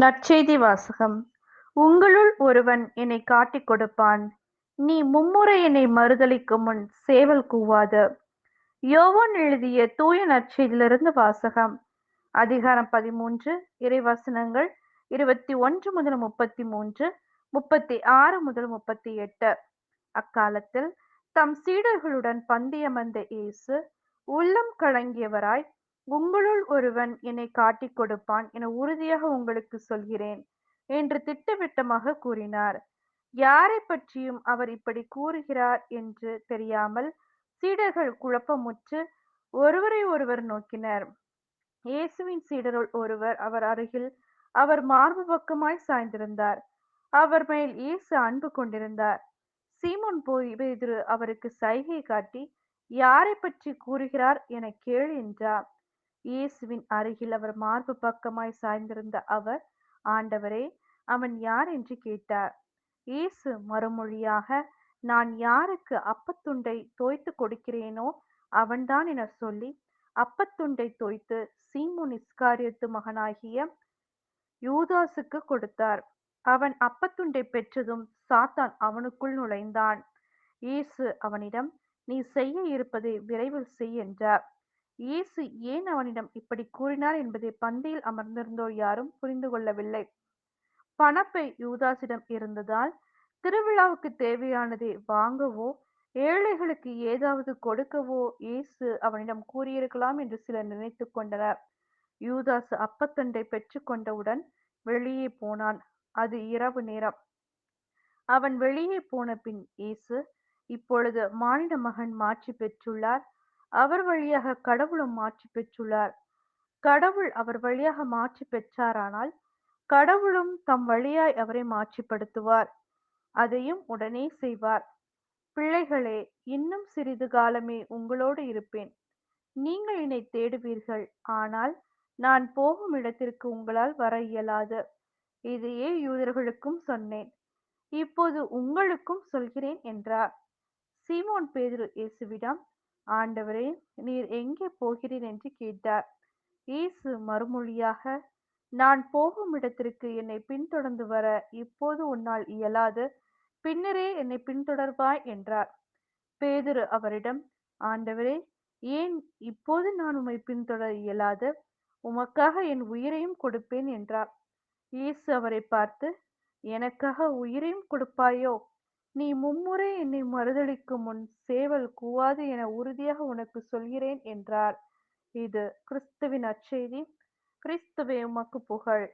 நற்செய்தி வாசகம். உங்களுள் ஒருவன் என்னை காட்டிக் கொடுப்பான். நீ மும்முறை என்னை மறுதளிக்கும் முன் சேவல் கூவாத. யோவான் எழுதிய தூய நற்செய்தியிலிருந்து வாசகம். அதிகாரம் பதிமூன்று இறைவசனங்கள் இருபத்தி ஒன்று முதல் முப்பத்தி மூன்று முப்பத்தி ஆறு முதல் முப்பத்தி எட்டு. அக்காலத்தில் தம் சீடர்களுடன் பந்தியமர்ந்த இயேசு உள்ளம் கலங்கியவராய் உங்களுள் ஒருவன் என்னை காட்டிக் கொடுப்பான் என உறுதியாக உங்களுக்கு சொல்கிறேன் என்று திட்டவட்டமாக கூறினார். யாரை பற்றியும் அவர் இப்படி கூறுகிறார் என்று தெரியாமல் சீடர்கள் குழப்பமுற்று ஒருவரை ஒருவர் நோக்கினர். இயேசுவின் சீடருள் ஒருவர் அவர் அருகில் அவர் மார்பு பக்கமாய் சாய்ந்திருந்தார். அவர் மேல் இயேசு அன்பு கொண்டிருந்தார். சீமோன் போய் அவருக்கு சைகை காட்டி யாரை பற்றி கூறுகிறார் என கேள் என்றார். இயேசுவின் அருகில் அவர் மார்பு பக்கமாய் சாய்ந்திருந்த அவர் ஆண்டவரே அவன் யார்? என்று கேட்டார். இயேசு மறுமொழியாக நான் யாருக்கு அப்பத்துண்டை தோய்த்து கொடுக்கிறேனோ அவன்தான் என சொல்லி அப்பத்துண்டை தோய்த்து சீமோன் இஸ்காரியத்து மகனாகிய யூதாசுக்கு கொடுத்தார். அவன் அப்பத்துண்டை பெற்றதும் சாத்தான் அவனுக்குள் நுழைந்தான். இயேசு அவனிடம் நீ செய்ய இருப்பதை விரைவில் செய் என்றார். இயேசு ஏன் அவனிடம் இப்படி கூறினார் என்பதை பந்தியில் அமர்ந்திருந்தோர் யாரும் புரிந்து கொள்ளவில்லை. பணப்பை யூதாசிடம் இருந்ததால் திருவிழாவுக்கு தேவையானதை வாங்கவோ ஏழைகளுக்கு ஏதாவது கொடுக்கவோ இயேசு அவனிடம் கூறியிருக்கலாம் என்று சிலர் நினைத்து கொண்டனர். யூதாசு அப்பத்தண்டை பெற்று கொண்டவுடன் வெளியே போனான். அது இரவு நேரம். அவன் வெளியே போன பின் இயேசு இப்பொழுது மானிட மகன் மாற்றி பெற்றுள்ளார். அவர் வழியாக கடவுளும் மாற்றி பெற்றுள்ளார். கடவுள் அவர் வழியாக மாற்றி பெற்றாரானால் கடவுளும் தம் வழியாய் அவரை மாற்றிப்படுத்துவார் அதையும் உடனே செய்வார். பிள்ளைகளே இன்னும் சிறிது காலமே உங்களோடு இருப்பேன். நீங்கள் என்னை தேடுவீர்கள். ஆனால் நான் போகும் இடத்திற்கு உங்களால் வர இயலாது. இதையே யூதர்களுக்கும் சொன்னேன். இப்போது உங்களுக்கும் சொல்கிறேன் என்றார். சீமோன் பேதுரு இயேசுவிடம் ஆண்டவரே நீர் எங்கே போகிறீர் என்று கேட்டார். இயேசு மறுமொழியாக நான் போகும் இடத்திற்கு என்னை பின்தொடர்ந்து வர இப்போது உன்னால் இயலாது பின்னரே என்னை பின்தொடர்வாய் என்றார். பேதுரு அவரிடம் ஆண்டவரே ஏன் இப்போது நான் உம்மை பின்தொடர இயலாது? உமக்காக என் உயிரையும் கொடுப்பேன் என்றார். இயேசு அவரை பார்த்து எனக்காக உயிரையும் கொடுப்பாயோ? நீ மும்முறை என்னை மறுதளிக்கும் முன் சேவல் கூவாது என உறுதியாக உனக்கு சொல்கிறேன் என்றார். இது கிறிஸ்துவின் அச்செய்தி. கிறிஸ்துவே உமக்கு புகழ்.